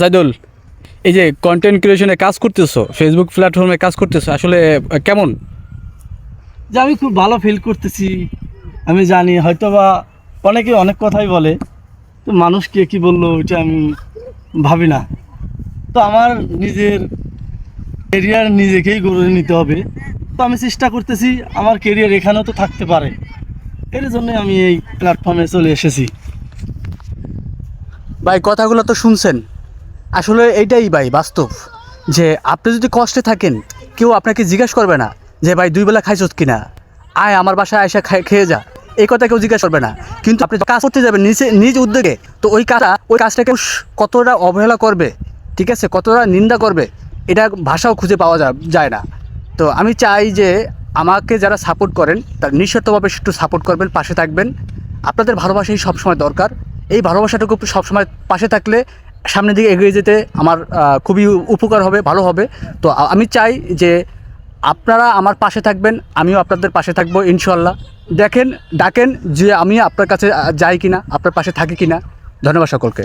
জাইদুল এই যে কন্টেন্ট ক্রিয়েশনে কাজ করতেছো ফেসবুক প্ল্যাটফর্মে কাজ করতেছো, আসলে কেমন? যে আমি খুব ভালো ফিল করতেছি, আমি জানি হয়তো বা অনেকে অনেক কথাই বলে, তো মানুষকে কি বলল ওইটা আমি ভাবি না। তো আমার নিজের কেরিয়ার নিজেকেই গড়ে নিতে হবে। তো আমি চেষ্টা করতেছি, আমার কেরিয়ার এখানেও তো থাকতে পারে। এর জন্যই আমি এই প্ল্যাটফর্মে চলে এসেছি। ভাই, কথাগুলো তো শুনছেন। আসলে এইটাই ভাই, বাস্তব। যে আপনি যদি কষ্টে থাকেন, কেউ আপনাকে জিজ্ঞাসা করবে না যে, ভাই, দুই বেলা খাইছত কিনা? আয়, আমার বাসায় আয়সা খেয়ে যা। এই কথা কেউ জিজ্ঞাসা করবে না। কিন্তু আপনি কাজ করতে যাবেন, নিজে, নিজ উদ্যোগে, তো ওই কাজটা, ওই কাজটাকে কতটা অবহেলা করবে, ঠিক আছে? কতটা নিন্দা করবে, এটা ভাষাও খুঁজে পাওয়া যায় না। তো আমি চাই যে, আমাকে যারা সাপোর্ট করেন, তার নিঃস্বার্থভাবে একটু সাপোর্ট করবেন, পাশে থাকবেন। আপনাদের ভালোবাসাই সবসময় দরকার। এই ভালোবাসাটুকু সবসময় পাশে থাকলে সামনের দিকে এগিয়ে যেতে আমার খুবই উপকার হবে, ভালো হবে। তো আমি চাই যে আপনারা আমার পাশে থাকবেন, আমিও আপনাদের পাশে থাকব ইনশাল্লাহ দেখেন, ডাকেন যে আমি আপনার কাছে যাই কিনা, আপনার পাশে থাকি কিনা। ধন্যবাদ সকলকে।